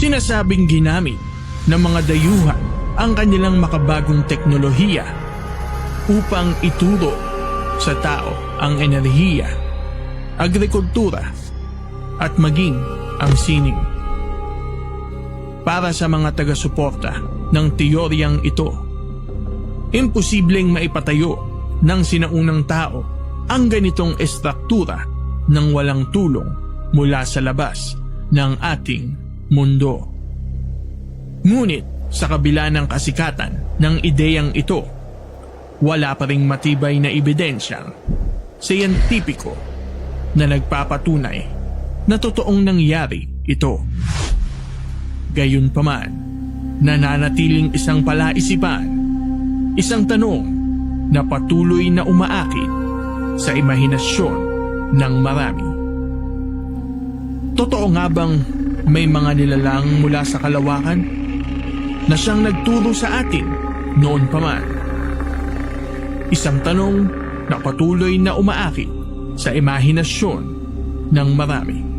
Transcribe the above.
Sinasabing ginamit ng mga dayuhan ang kanilang makabagong teknolohiya upang ituro sa tao ang enerhiya, agrikultura at maging ang sining. Para sa mga taga-suporta ng teoryang ito, imposibleng maipatayo ng sinaunang tao ang ganitong estruktura ng walang tulong mula sa labas ng ating mundo. Ngunit sa kabila ng kasikatan ng ideyang ito, wala pa ring matibay na ebidensyang siyentipiko na nagpapatunay na totoong nangyari ito. Gayunpaman, nananatiling isang palaisipan, isang tanong na patuloy na umaakit sa imahinasyon ng marami. Totoo nga bang may mga nilalang mula sa kalawakan na siyang nagturo sa atin noon pa man? Isang tanong na patuloy na umaakit sa imahinasyon ng marami.